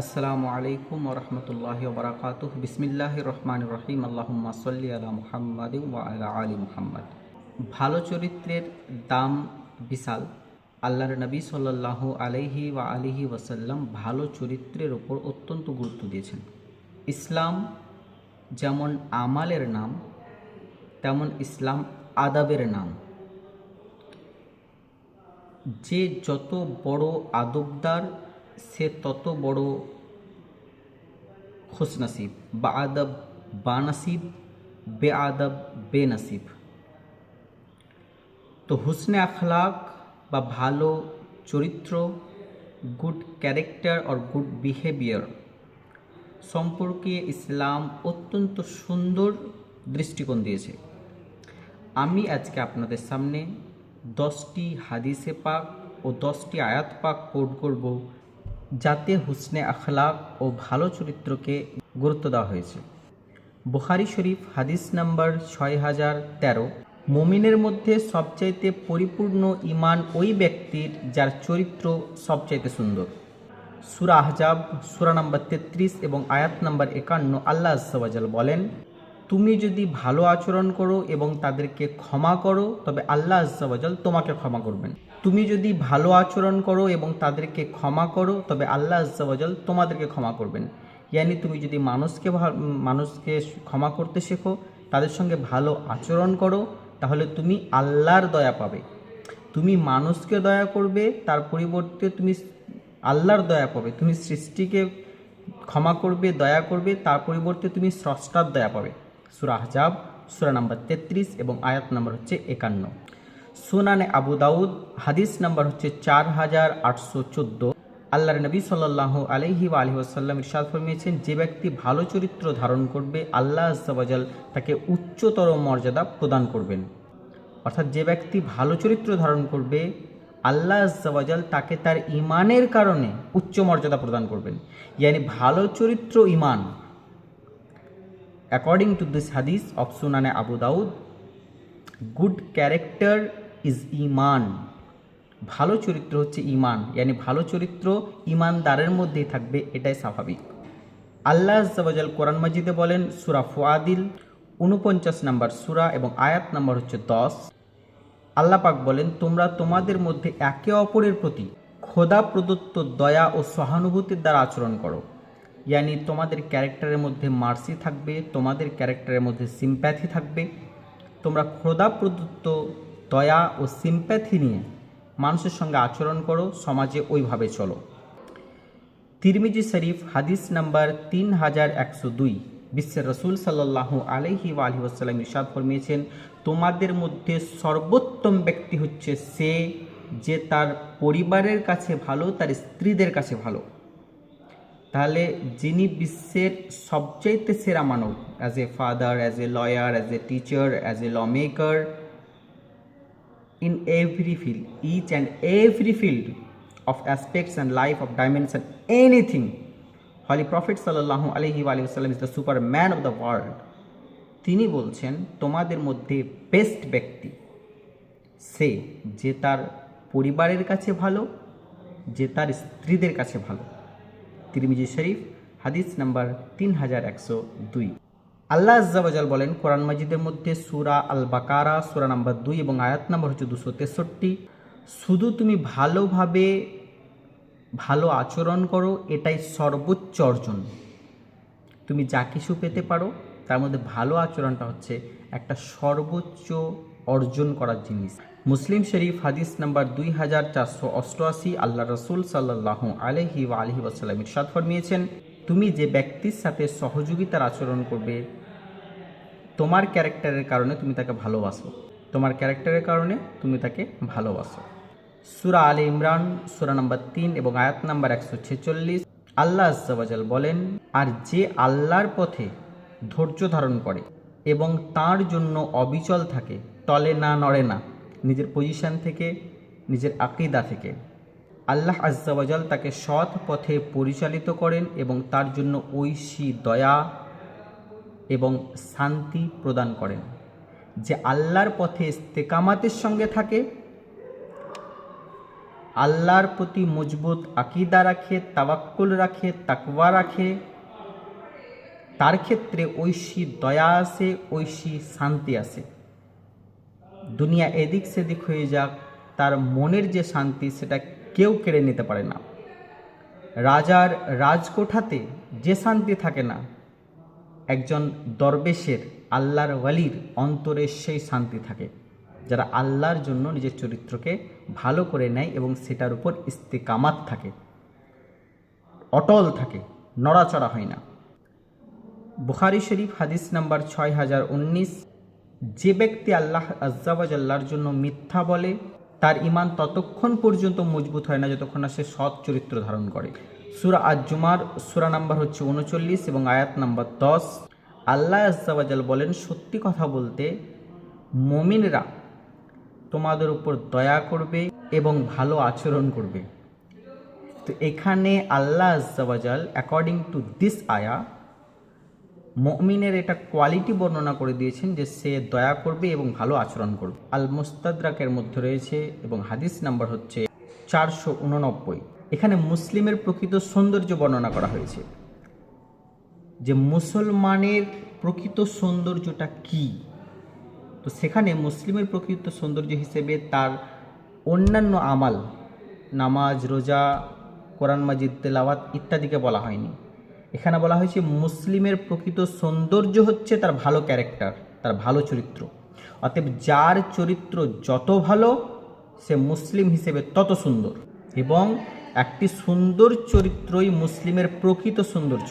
আসসালামু আলাইকুম ওরহমতুল্লাহ বরাকাত বিসমিল্লাহ রহমান রহিম। আল্লাহুম্মা সাল্লি আলা মুহাম্মাদ ওয়া আলা আলী মুহাম্মদ। ভালো চরিত্রের দাম বিশাল। আল্লাহর নবী সাল্লাল্লাহু আলাইহি ওয়া আলিহি ওয়াসাল্লাম ভালো চরিত্রের ওপর অত্যন্ত গুরুত্ব দিয়েছেন। ইসলাম যেমন আমালের নাম, তেমন ইসলাম আদাবের নাম। যে যত বড় আদবদার সে তত বড় খুশনসিব। বা আদব বানসিব বে আদব বেনসিব। তো হুসনে আখলাক বা ভালো চরিত্র, good character or good behaviour সম্পর্কে ইসলাম অত্যন্ত সুন্দর দৃষ্টিকোণ দিয়েছে। আমি আজকে আপনাদের সামনে দশটি হাদিসে পাক ও দশটি আয়াত পাক কোড করব যাতে হুসনে আখলাক ও ভালো চরিত্রকে গুরুত্ব দেওয়া হয়েছে। বুখারি শরীফ, হাদিস নাম্বার ছয় হাজার তেরো। মুমিনের মধ্যে সবচাইতে পরিপূর্ণ ইমান ওই ব্যক্তির যার চরিত্র সবচাইতে সুন্দর। সুরা আহজাব, সুরা নাম্বার তেত্রিশ এবং আয়াত নাম্বার একান্ন আল্লাহ আজ্জাওয়াজাল বলেন, তুমি যদি ভালো আচরণ করো এবং তাদেরকে ক্ষমা করো, তবে আল্লাহ আজ্জাওয়াজাল তোমাকে ক্ষমা করবেন। তুমি যদি ভালো আচরণ করো এবং তাদেরকে ক্ষমা করো, তবে আল্লাহ আজ্জাওয়াজাল তোমাদেরকে ক্ষমা করবেন। ইয়ানি তুমি যদি মানুষকে মানুষকে ক্ষমা করতে শেখো, তাদের সঙ্গে ভালো আচরণ করো, তাহলে তুমি আল্লাহর দয়া পাবে। তুমি মানুষকে দয়া করবে, তার পরিবর্তে তুমি আল্লাহর দয়া পাবে। তুমি সৃষ্টিকে ক্ষমা করবে, দয়া করবে, তার পরিবর্তে তুমি স্রষ্টার দয়া পাবে। সুরা আহজাব, সুরা নাম্বার তেত্রিশ এবং আয়াত নাম্বার হচ্ছে একান্ন। সুনানে আবু দাউদ, হাদিস নাম্বার হচ্ছে চার হাজার আটশো চোদ্দ। আল্লাহর নবী সাল্লাহ আলহি বা আলহি আসাল্লাম ইরশাদ ফরমিয়েছেন, যে ব্যক্তি ভালো চরিত্র ধারণ করবে, আল্লাহ আজ্জাবাজাল তাকে উচ্চতর মর্যাদা প্রদান করবেন। অর্থাৎ যে ব্যক্তি ভালো চরিত্র ধারণ করবে, আল্লাহ আজ্জাবাজাল তাকে তার ইমানের কারণে উচ্চ মর্যাদা প্রদান করবেন। ইয়ানি ভালো চরিত্র ইমান অ্যাকর্ডিং টু দিস হাদিস অফ সুনানে আবু দাউদ গুড ক্যারেক্টার ইজ ইমান ভালো চরিত্র হচ্ছে ইমান ইয়ানি ভালো চরিত্র ইমানদারের মধ্যেই থাকবে, এটাই স্বাভাবিক। আল্লাহ আজ্জাবাজাল কোরআন মাজিদে বলেন, সুরা ফুয়াদিল উনপঞ্চাশ নাম্বার সুরা এবং আয়াত নাম্বার হচ্ছে দশ। আল্লাপাক বলেন, তোমরা তোমাদের মধ্যে একে অপরের প্রতি খোদা প্রদত্ত দয়া ও সহানুভূতির দ্বারা আচরণ করো। ইয়ানি তোমাদের ক্যারেক্টারের মধ্যে মার্সি থাকবে, তোমাদের ক্যারেক্টারের মধ্যে সিম্প্যাথি থাকবে, তোমরা খোদা প্রদত্ত দয়া ও সিম্প্যাথি নিয়ে মানুষের সঙ্গে আচরণ করো, সমাজে ওইভাবে চলো। তিরমিজি শরীফ, হাদিস নাম্বার তিন হাজার একশো দুই। বিশ্বের রসুল সাল্লাহ আলহি আলহি আসাল্লাম ইরশাদ ফরমিয়েছেন, তোমাদের মধ্যে সর্বোত্তম ব্যক্তি হচ্ছে সে যে তার পরিবারের কাছে ভালো, তার স্ত্রীদের কাছে ভালো। তাহলে যিনি বিশ্বের সবচাইতে সেরা মানব as a father as a lawyer as a teacher as a law maker in every field, each and every field of aspects and life of dimension, anything. Holy Prophet sallallahu alaihi wasallam is the superman of the world. তিনি বলছেন তোমাদের মধ্যে best ব্যক্তি সে যে তার পরিবারের কাছে ভালো যে তার স্ত্রীদের কাছে ভালো তিরমিজি শরীফ হাদিস নাম্বার তিন হাজার একশো দুই আল্লাহ আজ্জাবাজাল বলেন, কোরআন মাজিদের মধ্যে সুরা আল বাকারা সুরা নাম্বার দুই এবং আয়াত নাম্বার হচ্ছে দুশো তেষট্টি। শুধু তুমি ভালোভাবে ভালো আচরণ করো, এটাই সর্বোচ্চ অর্জন। তুমি যা কিছু পেতে পারো, তার মধ্যে ভালো আচরণটা হচ্ছে একটা সর্বোচ্চ অর্জন করার জিনিস। মুসলিম শরীফ হাদিস নাম্বার দুই হাজার চারশো অষ্টআশি, আল্লাহ রসুল সাল্লাহ আলহি ওয়া আলহি ওয়াসাল্লাম ইরশাদ ফরমিয়েছেন, তুমি যে ব্যক্তির সাথে সহযোগিতার আচরণ করবে তোমার ক্যারেক্টারের কারণে তুমি তাকে ভালোবাসো। তোমার ক্যারেক্টারের কারণে তুমি তাকে ভালোবাসো। সুরা আলী ইমরান, সুরা নাম্বার তিন এবং আয়াত নাম্বার একশো ছেচল্লিশ, আল্লাহ আজ্জাবাজাল বলেন, আর যে আল্লাহর পথে ধৈর্য ধারণ করে এবং তার জন্য অবিচল থাকে তলে না, নড়ে না, নিজের পজিশন থেকে, নিজের আকিদা থেকে। আল্লাহ আজ্জাওয়াজাল তাকে সৎ পথে পরিচালিত করেন এবং তার জন্য ঐশী দয়া এবং শান্তি প্রদান করেন। যে আল্লাহর পথে ইস্তেকামাতের সঙ্গে থাকে, আল্লাহর প্রতি মজবুত আকিদা রাখে, তাওয়াক্কুল রাখে, তাকওয়া রাখে, তার ক্ষেত্রে ঐশী দয়া আসে, ঐশী শান্তি আসে। দুনিয়া এদিক সেদিক হয়ে যাক, তার মনের যে শান্তি সেটা কেউ কেড়ে নিতে পারে না। রাজার রাজকোঠাতে যে শান্তি থাকে না একজন দরবেশের আল্লাহর ওয়ালির অন্তরে সেই শান্তি থাকে, যারা আল্লাহর জন্য নিজের চরিত্রকে ভালো করে নেয় এবং সেটার উপর ইস্তেকামাত থাকে। অটল থাকে, নড়াচড়া হয় না। বুখারি শরীফ, হাদিস নাম্বার ছয় হাজার উনিশ। যে ব্যক্তি আল্লাহ আজ্জাবাজাল্লার জন্য মিথ্যা বলে, তার ইমান ততক্ষণ পর্যন্ত মজবুত হয় না যতক্ষণ না সে সৎ চরিত্র ধারণ করে। সুরা আজ্জুমার সুরা নাম্বার হচ্ছে উনচল্লিশ এবং আয়াত নাম্বার দশ। আল্লাহ আজ্জাবাজাল বলেন, সত্যি কথা বলতে মমিনরা তোমাদের উপর দয়া করবে এবং ভালো আচরণ করবে। তো এখানে আল্লাহ আজ্জাবাজাল অ্যাকর্ডিং টু দিস আয়া, মমিনের এটা কোয়ালিটি বর্ণনা করে দিয়েছেন যে সে দয়া করবে এবং ভালো আচরণ করবে। আল মুস্তাদরাকের মধ্যে রয়েছে এবং হাদিস নাম্বার হচ্ছে চারশো উননব্বই। এখানে মুসলিমের প্রকৃত সৌন্দর্য বর্ণনা করা হয়েছে। যে মুসলমানের প্রকৃত সৌন্দর্যটা কি? তো সেখানে মুসলিমের প্রকৃত সৌন্দর্য হিসেবে তার অন্যান্য আমাল, নামাজ, রোজা, কোরআন মাজিদ, তেলাওয়াত ইত্যাদিকে বলা হয়নি। এখানে বলা হয়েছে মুসলিমের প্রকৃত সৌন্দর্য হচ্ছে তার ভালো ক্যারেক্টার, তার ভালো চরিত্র। অতএব যার চরিত্র যত ভালো, সে মুসলিম হিসেবে তত সুন্দর। এবং একটি সুন্দর চরিত্রই মুসলিমের প্রকৃত সৌন্দর্য।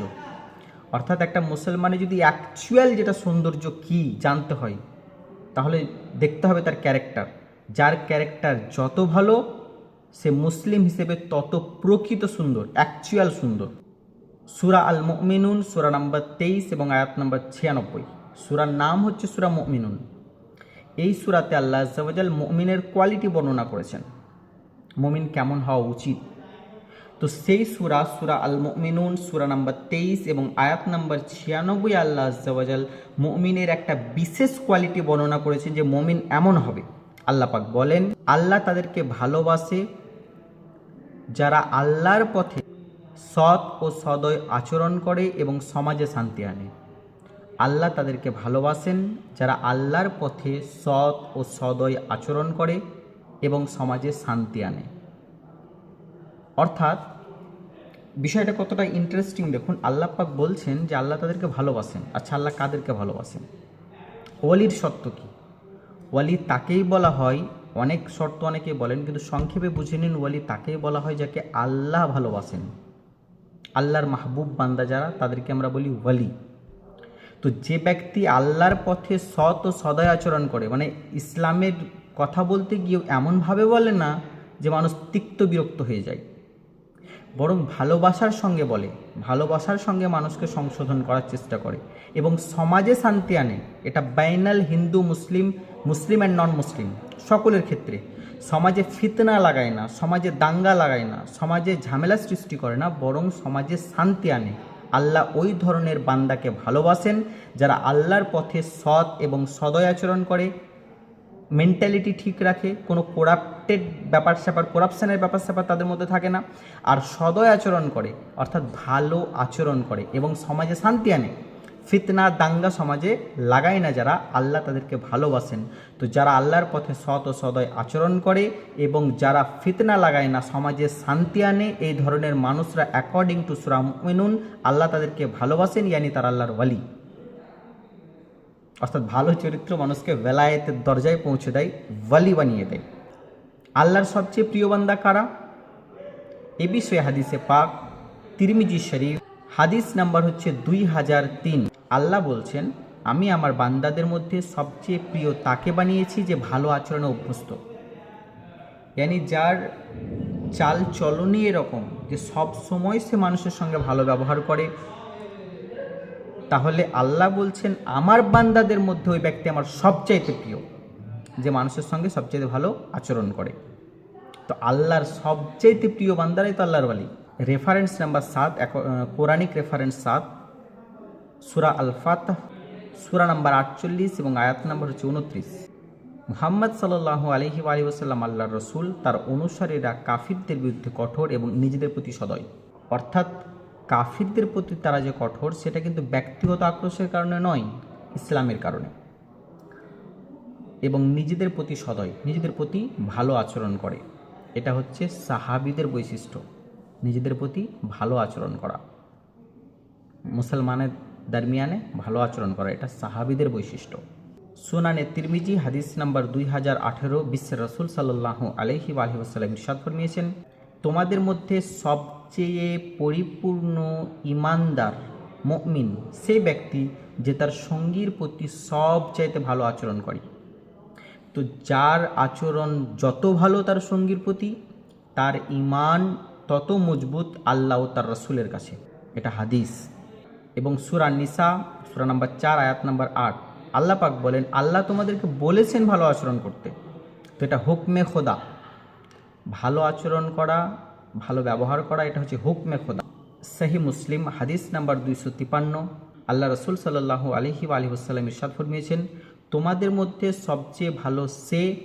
অর্থাৎ একটা মুসলমানের যদি অ্যাকচুয়াল যেটা সৌন্দর্য কি জানতে হয়, তাহলে দেখতে হবে তার ক্যারেক্টার যার ক্যারেক্টার যত ভালো, সে মুসলিম হিসেবে তত প্রকৃত সুন্দর অ্যাকচুয়াল সুন্দর। সুরা আল মুমিনুন সুরা নাম্বার তেইশ এবং আয়াত নাম্বার ছিয়ানব্বই। সুরার নাম হচ্ছে সুরা মুমিনুন। এই সুরাতে আল্লাহ আজ্জাওয়াজাল মুমিনের কোয়ালিটি বর্ণনা করেছেন। মমিন কেমন হওয়া উচিত? তো সেই সুরা সুরা আল মুমিনুন সুরা নাম্বার তেইশ এবং আয়াত নাম্বার ছিয়ানব্বই আল্লাহ আজ্জাওয়াজাল মুমিনের একটা বিশেষ কোয়ালিটি বর্ণনা করেছেন যে মমিন এমন হবে। আল্লাহ পাক বলেন, আল্লাহ তাদেরকে ভালোবাসে যারা আল্লাহর পথে সৎ ও সদয় আচরণ করে এবং সমাজে শান্তি আনে। আল্লাহ তাদেরকে ভালোবাসেন যারা আল্লাহর পথে সৎ ও সদয় আচরণ করে এবং সমাজে শান্তি আনে। অর্থাৎ বিষয়টা কতটা ইন্টারেস্টিং দেখুন, আল্লাহ পাক বলছেন যে আল্লাহ তাদেরকে ভালোবাসেন আচ্ছা আল্লাহ কাদেরকে ভালোবাসেন? ওয়ালির সত্য কী? ওয়ালি তাকেই বলা হয়, অনেক শর্ত অনেকে বলেন, কিন্তু সংক্ষেপে বুঝে নিন, ওয়ালি তাকেই বলা হয় যাকে আল্লাহ ভালোবাসেন। আল্লাহর মাহবুব বান্দা যারা, তাদেরকে আমরা বলি ওয়ালি। তো যে ব্যক্তি আল্লাহর পথে সৎ ও সদয় আচরণ করে মানে ইসলামের কথা বলতে গিয়েও এমনভাবে বলে না যে মানুষ তিক্ত বিরক্ত হয়ে যায়। বরং ভালোবাসার সঙ্গে বলে, ভালোবাসার সঙ্গে মানুষকে সংশোধন করার চেষ্টা করে এবং সমাজে শান্তি আনে। এটা বাইনাল হিন্দু, মুসলিম মুসলিম অ্যান্ড নন মুসলিম সকলের ক্ষেত্রে। সমাজে ফিতনা লাগায় না, সমাজে দাঙ্গা লাগায় না, সমাজে ঝামেলা সৃষ্টি করে না, বরং সমাজে শান্তি আনে। আল্লাহ ওই ধরনের বান্দাকে ভালোবাসেন যারা আল্লাহর পথে সৎ এবং সদয় আচরণ করে মেন্টালিটি ঠিক রাখে, কোনো কোরাপ্টেড ব্যাপার স্যাপার করাপশানের ব্যাপার স্যাপার তাদের মধ্যে থাকে না। আর সদয় আচরণ করে, অর্থাৎ ভালো আচরণ করে এবং সমাজে শান্তি আনে। ফিতনা, দাঙ্গা সমাজে লাগায় না যারা, আল্লাহ তাদেরকে ভালোবাসেন। তো যারা আল্লাহর পথে সৎ ও সদয় আচরণ করে এবং যারা ফিতনা লাগায় না, সমাজে শান্তি আনে, এই ধরনের মানুষরা অ্যাকর্ডিং টু সুরা মিনুন আল্লাহ তাদেরকে ভালোবাসেন, ইয়ানি তার আল্লাহর ওয়ালি। অর্থাৎ ভালো চরিত্র মানুষকে বেলায়েতের দরজায় পৌঁছে দেয়, ওয়ালি বানিয়ে দেয়। আল্লাহর সবচেয়ে প্রিয় বান্দা কারা? এ বিষয়ে হাদিসে পাক, তিরমিজি শরীফ, হাদিস নাম্বার হচ্ছে দুই হাজার তিন। আল্লাহ বলছেন, আমি আমার বান্দাদের মধ্যে সবচেয়ে প্রিয় তাকে বানিয়েছি যে ভালো আচরণে অভ্যস্ত। ইয়ানি যার চাল চলনই এরকম যে সব সময় সে মানুষের সঙ্গে ভালো ব্যবহার করে, তাহলে আল্লাহ বলছেন, আমার বান্দাদের মধ্যে ওই ব্যক্তি আমার সবচাইতে প্রিয়, যে মানুষের সঙ্গে সবচাইতে ভালো আচরণ করে। তো আল্লাহর সবচাইতে প্রিয় বান্দারাই তো আল্লাহর বালি রেফারেন্স নাম্বার সাত পৌরাণিক রেফারেন্স সাত, সুরা আল ফাত সুরা নাম্বার আটচল্লিশ এবং আয়াত নাম্বার হচ্ছে উনত্রিশ মুহাম্মদ সাল্লাহ আলহি আলী ওসাল্লাম আল্লাহ রসুল, তার অনুসারীরা কাফিরদের বিরুদ্ধে কঠোর এবং নিজেদের প্রতি সদয়। অর্থাৎ কাফিরদের প্রতি তারা যে কঠোর, সেটা কিন্তু ব্যক্তিগত আক্রোশের কারণে নয়, ইসলামের কারণে। এবং নিজেদের প্রতি সদয়, নিজেদের প্রতি ভালো আচরণ করে। এটা হচ্ছে সাহাবিদের বৈশিষ্ট্য, নিজেদের প্রতি ভালো আচরণ করা। মুসলমানের দরমিয়ানে ভালো আচরণ করা, এটা সাহাবিদের বৈশিষ্ট্য। সুনানে তিরমিজি, হাদিস নাম্বার দুই হাজার আঠেরো, বিশ্বের রসুল সাল্লাহ আলহি আলহিউসাল্লাম ইরশাদ ফরমিয়েছেন, তোমাদের মধ্যে সবচেয়ে পরিপূর্ণ ইমানদার, মমিন, সে ব্যক্তি যে তার সঙ্গীর প্রতি সবচাইতে ভালো আচরণ করে। তো যার আচরণ যত ভালো তার সঙ্গীর প্রতি, তার ইমান তত মজবুত আল্লাহ ও তার রসুলের কাছে। এটা হাদিস। এবং সুরা নিসা, সুরা নাম্বার চার, আয়াত নাম্বার আট, আল্লাহ পাক বলেন, আল্লাহ তোমাদেরকে বলেছেন ভালো আচরণ করতে। তো এটা হুকমে খোদা। ভালো আচরণ করা, ভালো ব্যবহার করা, এটা হচ্ছে হুকমে খোদা। সাহি মুসলিম, হাদিস নাম্বার দুইশো তিপান্ন, আল্লাহ রসুল সাল্লাহ আলহি আলহিউসাল্লাম ইরশাদ ফরমিয়েছেন তোমাদের মধ্যে সবচেয়ে ভালো সে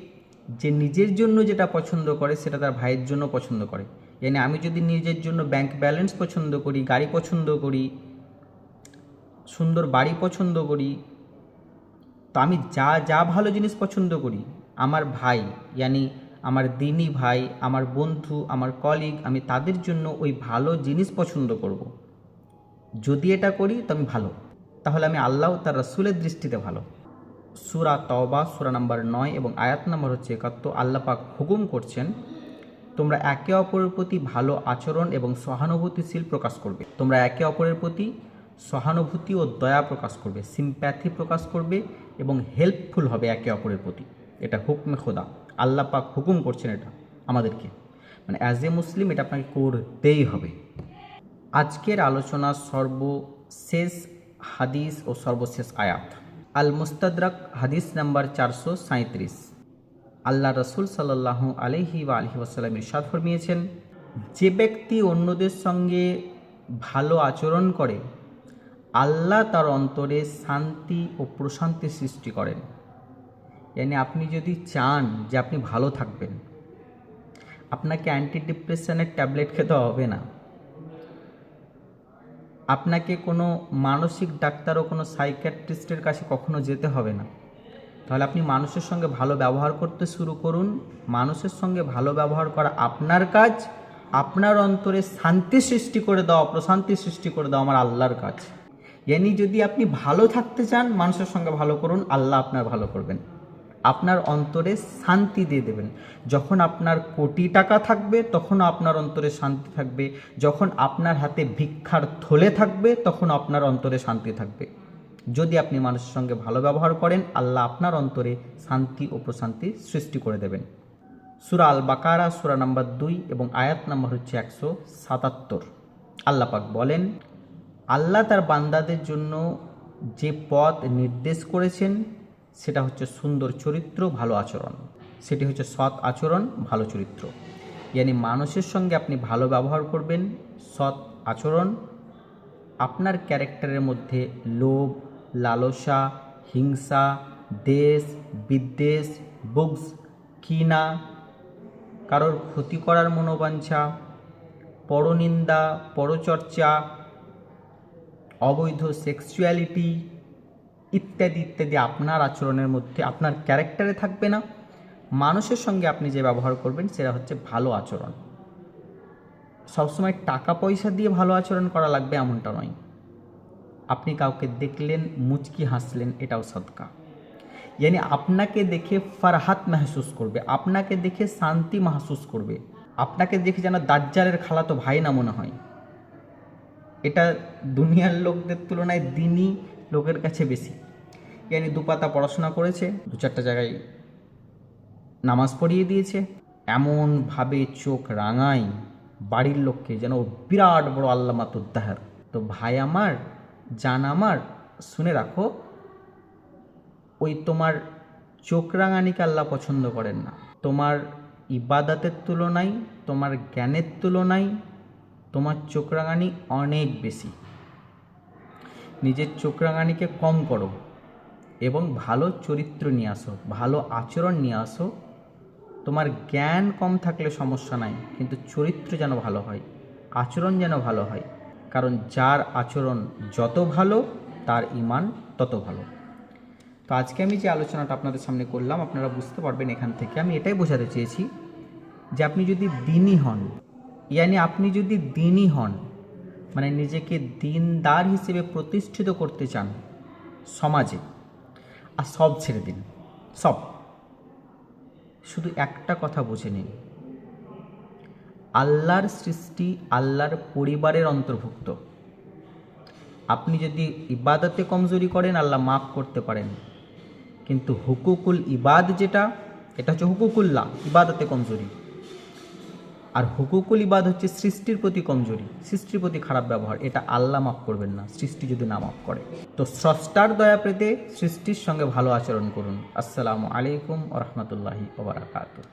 যে নিজের জন্য যেটা পছন্দ করে, সেটা তার ভাইয়ের জন্য পছন্দ করে। মানে আমি যদি নিজের জন্য ব্যাংক ব্যালেন্স পছন্দ করি, গাড়ি পছন্দ করি, সুন্দর বাড়ি পছন্দ করি, তো আমি যা যা ভালো জিনিস পছন্দ করি, আমার ভাই ইয়ানি আমার দিনী ভাই, আমার বন্ধু, আমার কলিগ আমি তাদের জন্য ওই ভালো জিনিস পছন্দ করব। যদি এটা করি, তো আমি ভালো। তাহলে আমি আল্লাহ তার রসুলের দৃষ্টিতে ভালো। সুরা তওবা, সুরা নাম্বার নয় এবং আয়াত নাম্বার হচ্ছে একাত্তর আল্লাপাক হুকুম করছেন, তোমরা একে অপরের প্রতি ভালো আচরণ এবং সহানুভূতিশীল প্রকাশ করবে। তোমরা একে অপরের প্রতি সহানুভূতি ও দয়া প্রকাশ করবে সিম্প্যাথি প্রকাশ করবে এবং হেল্পফুল হবে একে অপরের প্রতি। এটা হুকমে খোদা। আল্লাহ পাক হুকুম করছেন এটা আমাদেরকে। মানে অ্যাজ এ মুসলিম এটা আপনাকে করতেই হবে। আজকের আলোচনা সর্বশেষ হাদিস ও সর্বশেষ আয়াত। আল মুস্তাদরাক হাদিস নাম্বার চারশো সাঁত্রিশ আল্লাহ রসুল সাল্লাহ আলহি বা আলহি ওসালাম ইরশাদ ফরমিয়েছেন, যে ব্যক্তি অন্যদের সঙ্গে ভালো আচরণ করে, আল্লাহ তার অন্তরে শান্তি ও প্রশান্তি সৃষ্টি করেন। yani আপনি যদি চান যে আপনি ভালো থাকবেন, আপনাকে অ্যান্টি ডিপ্রেশনের ট্যাবলেট খেতে হবে না। আপনাকে কোনো মানসিক ডাক্তার ও কোনো সাইকিয়াট্রিস্টের কাছে কখনো যেতে হবে না। তাহলে আপনি মানুষের সঙ্গে ভালো ব্যবহার করতে শুরু করুন। মানুষের সঙ্গে ভালো ব্যবহার করা আপনার কাজ। আপনার অন্তরে শান্তি সৃষ্টি করে দেওয়া প্রশান্তি সৃষ্টি করে দেওয়া আমার আল্লাহর কাজ। ইয়ানি যদি আপনি ভালো থাকতে চান, মানুষের সঙ্গে ভালো করুন, আল্লাহ আপনার ভালো করবেন। আপনার অন্তরে শান্তি দিয়ে দেবেন। যখন আপনার কোটি টাকা থাকবে, তখন আপনার অন্তরে শান্তি থাকবে। যখন আপনার হাতে ভিক্ষার থলে থাকবে, তখন আপনার অন্তরে শান্তি থাকবে। যদি আপনি মানুষের সঙ্গে ভালো ব্যবহার করেন, আল্লাহ আপনার অন্তরে শান্তি ও প্রশান্তি সৃষ্টি করে দেবেন। সুরা আল বাকারা সুরা নাম্বার দুই এবং আয়াত নাম্বার হচ্ছে একশো সাতাত্তর। আল্লাপাক বলেন, আল্লাহ তার বান্দাদের জন্য যে পথ নির্দেশ করেছেন সেটা হচ্ছে সুন্দর চরিত্র, ভালো আচরণ। সেটি হচ্ছে সৎ আচরণ, ভালো চরিত্র। ইয়ানি মানুষের সঙ্গে আপনি ভালো ব্যবহার করবেন, সৎ আচরণ, আপনার ক্যারেক্টারের মধ্যে লোভ, লালসা, হিংসা, দেশ, বিদ্বেষ, বুকস কিনা কারোর ক্ষতি করার মনোবাঞ্ছা, পরনিন্দা, পরচর্চা, অবৈধ সেক্সুয়ালিটি ইত্যাদি ইত্যাদি আপনার আচরণের মধ্যে আপনার ক্যারেক্টারে থাকবে না। মানুষের সঙ্গে আপনি যে ব্যবহার করবেন, সেটা হচ্ছে ভালো আচরণ। সবসময় টাকা পয়সা দিয়ে ভালো আচরণ করা লাগবে এমনটা নয়। আপনি কাউকে দেখলেন, মুচকি হাসলেন, এটাও সদকা ইয়ানি আপনাকে দেখে ফারহাত মেহসুস করবে, আপনাকে দেখে শান্তি মাহসুস করবে। আপনাকে দেখে যেন দাজ্জালের খালাতো ভাই না মনে হয়। এটা দুনিয়ার লোকদের তুলনায় দিনই লোকের কাছে বেশি। ইয়ানি দুপাতা পড়াশোনা করেছে, দু চারটা জায়গায় নামাজ পড়িয়ে দিয়েছে। এমনভাবে চোখ রাঙায় বাড়ির লোককে যেন বিরাট বড় আল্লামা তুদ্দাহার। তো ভাই আমার, জান আমার, শুনে রাখো, ওই তোমার চোখ রাঙানিকে আল্লাহ পছন্দ করেন না। তোমার ইবাদাতের তুলনায়, তোমার জ্ঞানের তুলনায় তোমার চোখ রাঙানি অনেক বেশি। নিজের চোখ রাঙানিকে কম করো। এবং ভালো চরিত্র নিয়ে আসো, ভালো আচরণ নিয়ে আসো। তোমার জ্ঞান কম থাকলে সমস্যা নাই, কিন্তু চরিত্র যেন ভালো হয়, আচরণ যেন ভালো হয়। কারণ যার আচরণ যত ভালো, তার ইমান তত ভালো। তো আজকে আমি যে আলোচনাটা আপনাদের সামনে করলাম, আপনারা বুঝতে পারবেন এখান থেকে। আমি এটাই বোঝাতে চেয়েছি যে আপনি যদি দিনই হন, ইয়ানি আপনি যদি দিনই হন মানে নিজেকে দিনদার হিসেবে প্রতিষ্ঠিত করতে চান সমাজে আর সব ছেড়ে দিন, সব। শুধু একটা কথা বুঝে নিন। আল্লাহর সৃষ্টি আল্লাহর পরিবারের অন্তর্ভুক্ত। আপনি যদি ইবাদতে কমজোরি করেন, আল্লাহ মাফ করতে পারেন। কিন্তু হুকুকুল ইবাদ যেটা, এটা হচ্ছে হুকুকুল্লাহ, ইবাদতে কমজোরি। আর হুকুকুল ইবাদ হচ্ছে সৃষ্টির প্রতি কমজোরি, সৃষ্টির প্রতি খারাপ ব্যবহার। এটা আল্লাহ মাফ করবেন না, সৃষ্টি যদি না মাফ করে। তো স্রষ্টার দয়া পেতে সৃষ্টির সঙ্গে ভালো আচরণ করুন। আসসালামু আলাইকুম রহমতুল্লাহি ওবরাকাতুহ